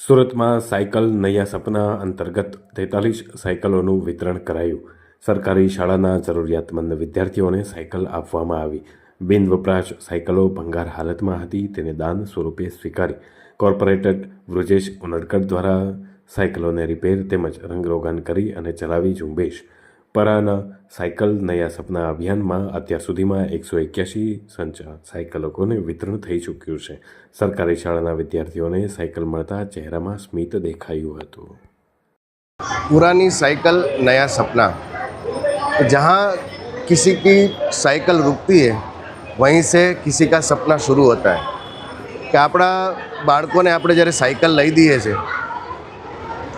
સુરતમાં સાયકલ નૈયા સપના અંતર્ગત તેતાલીસ સાયકલોનું વિતરણ કરાયું. સરકારી શાળાના જરૂરિયાતમંદ વિદ્યાર્થીઓને સાયકલ આપવામાં આવી. બિન વપરાશ સાયકલો ભંગાર હાલતમાં હતી, તેને દાન સ્વરૂપે સ્વીકારી. કોર્પોરેટર વૃજેશ ઉનડકર દ્વારા સાયકલોને રિપેર તેમજ રંગરોગાન કરી અને ચલાવી ઝુંબેશ પરાના સાયકલ નયા સપના અભિયાનમાં અત્યાર સુધીમાં એકસો એક્યાસી સંચા સાયકલોને વિતરણ થઈ ચૂક્યું છે સરકારી શાળાના વિદ્યાર્થીઓને સાયકલ મળતા ચહેરામાં સ્મિત દેખાયું હતું पुरानी साइकिल नया सपना जहाँ किसी की साइकिल रुकती है वहीं से किसी का सपना शुरू होता है કે આપણા બાળકોને આપણે જ્યારે સાયકલ લઈ દઈએ છીએ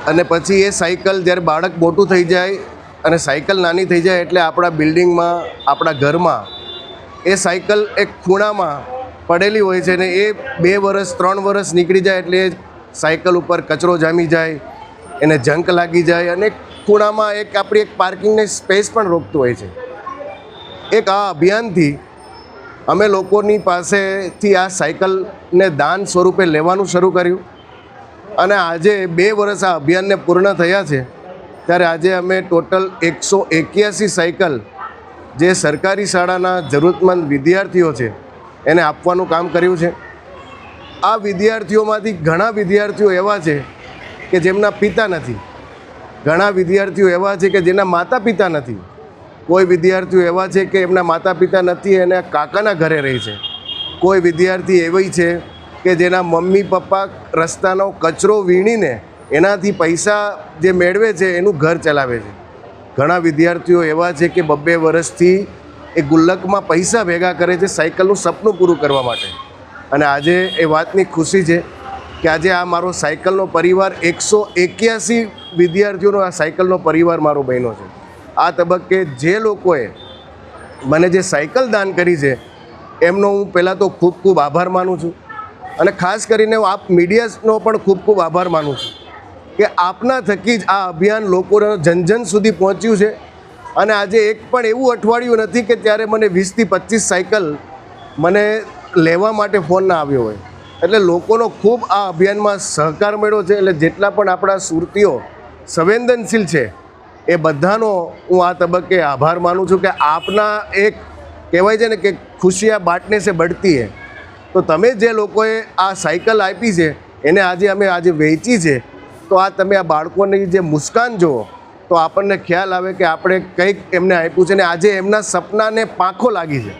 અને પછી એ સાયકલ જ્યારે બાળક મોટું થઈ જાય અને સાયકલ નાની થઈ જાય એટલે આપણા બિલ્ડિંગમાં, આપણા ઘરમાં એ સાયકલ એક ખૂણામાં પડેલી હોય છે ને એ બે વર્ષ ત્રણ વર્ષ નીકળી જાય એટલે સાયકલ ઉપર કચરો જામી જાય, એને જંક લાગી જાય અને ખૂણામાં એક આપણી એક પાર્કિંગને સ્પેસ પણ રોકતું હોય છે. એક આ અભિયાનથી અમે લોકોની પાસેથી આ સાયકલને દાન સ્વરૂપે લેવાનું શરૂ કર્યું અને આજે બે વર્ષ આ અભિયાનને પૂર્ણ થયા છે. ત્યારે આજે અમે ટોટલ એકસો એક્યાસી સાયકલ જે સરકારી શાળાના જરૂરતમંદ વિદ્યાર્થીઓ છે, એને આપવાનું કામ કર્યું છે. આ વિદ્યાર્થીઓમાંથી ઘણા વિદ્યાર્થીઓ એવા છે કે જેમના પિતા નથી. ઘણા વિદ્યાર્થીઓ એવા છે કે જેના માતા પિતા નથી. કોઈ વિદ્યાર્થીઓ એવા છે કે એમના માતા પિતા નથી અને કાકાના ઘરે રહે છે. કોઈ વિદ્યાર્થી એવી છે કે જેના મમ્મી પપ્પા રસ્તાનો કચરો વીણીને એનાથી પૈસા જે મેળવે છે, એનું ઘર ચલાવે છે. ઘણા વિદ્યાર્થીઓ એવા છે કે બબ્બે વર્ષથી એ ગુલ્લકમાં પૈસા ભેગા કરે છે, સાયકલનું સપનું પૂરું કરવા માટે. અને આજે એ વાતની ખુશી છે કે આજે આ મારો સાયકલનો પરિવાર એકસો એક્યાસી વિદ્યાર્થીઓનો આ સાયકલનો પરિવાર મારો બન્યો છે. આ તબક્કે જે લોકોએ મને જે સાયકલ દાન કરી છે, એમનો હું પહેલાં તો ખૂબ ખૂબ આભાર માનું છું. અને ખાસ કરીને હું આપ મીડિયાનો પણ ખૂબ ખૂબ આભાર માનું છું. કે આપના થકી જ આ અભિયાન લોકોના જન જન સુધી પહોંચ્યું છે. અને આજે એક પણ એવું અઠવાડિયું નથી કે ત્યારે મને વીસથી પચીસ સાયકલ મને લેવા માટે ફોન ના આવ્યો હોય. એટલે લોકોનો ખૂબ આ અભિયાનમાં સહકાર મળ્યો છે. એટલે જેટલા પણ આપણા સુરતીઓ સંવેદનશીલ છે, એ બધાનો હું આ તબક્કે આભાર માનું છું કે આપના એક કહેવાય છે ને કે ખુશિયા બાટને સે બઢતી હે. તો તમે જે લોકોએ આ સાયકલ આપી છે, એને આજે અમે આજે વેચી છે તો આ તમે આ બાળકોની જે મુસ્કાન જુઓ, તો આપણને ખ્યાલ આવે કે આપણે કંઈક એમને આપ્યું છે ને આજે એમના સપનાને પાંખો લાગી છે.